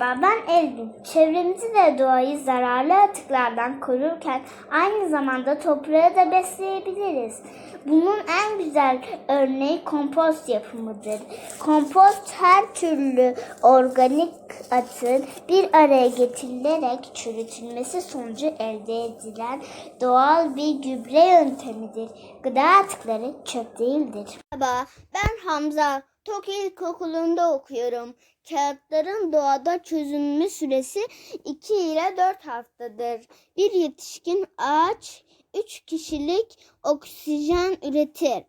Merhaba ben Elvin. Çevremizi ve doğayı zararlı atıklardan korurken aynı zamanda toprağı da besleyebiliriz. Bunun en güzel örneği kompost yapımıdır. Kompost her türlü organik atın bir araya getirilerek çürütülmesi sonucu elde edilen doğal bir gübre yöntemidir. Gıda atıkları çöp değildir. Merhaba, ben Hamza. Tok İlkokulu'nda okuyorum. Kağıtların doğada çözünme süresi 2 ile 4 haftadır. Bir yetişkin ağaç 3 kişilik oksijen üretir.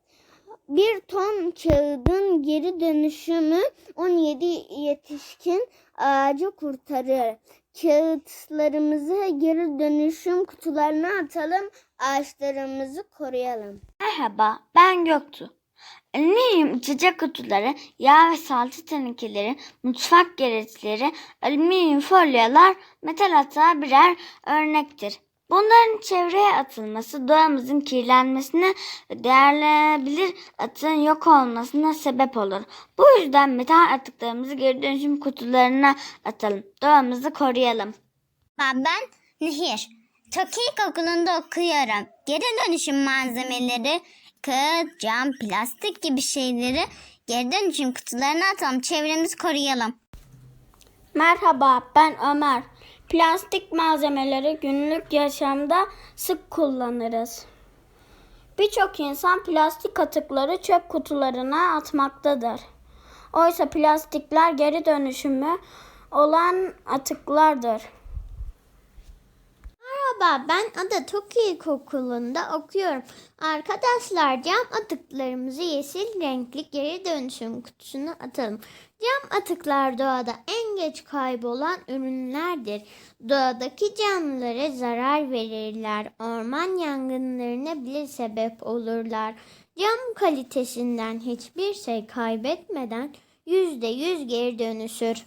Bir ton kağıdın geri dönüşümü 17 yetişkin ağacı kurtarır. Kağıtlarımızı geri dönüşüm kutularına atalım, ağaçlarımızı koruyalım. Merhaba, ben Göktuğ. Alüminyum içecek kutuları, yağ ve salça tenekeleri, mutfak gereçleri, alüminyum folyolar, metal atığa birer örnektir. Bunların çevreye atılması doğamızın kirlenmesine ve değerlenebilir atığın yok olmasına sebep olur. Bu yüzden metal atıklarımızı geri dönüşüm kutularına atalım. Doğamızı koruyalım. Ben Nehir. Toki İlkokulu'nda okuyorum. Geri dönüşüm malzemeleri, kağıt, cam, plastik gibi şeyleri geri dönüşüm kutularına atalım. Çevremizi koruyalım. Merhaba, ben Ömer. Plastik malzemeleri günlük yaşamda sık kullanırız. Birçok insan plastik atıkları çöp kutularına atmaktadır. Oysa plastikler geri dönüşümü olan atıklardır. Merhaba ben Ada Toki İlkokulu'nda okuyorum. Arkadaşlar cam atıklarımızı yeşil renkli geri dönüşüm kutusuna atalım. Cam atıklar doğada en geç kaybolan ürünlerdir. Doğadaki canlılara zarar verirler. Orman yangınlarına bile sebep olurlar. Cam kalitesinden hiçbir şey kaybetmeden %100 geri dönüşür.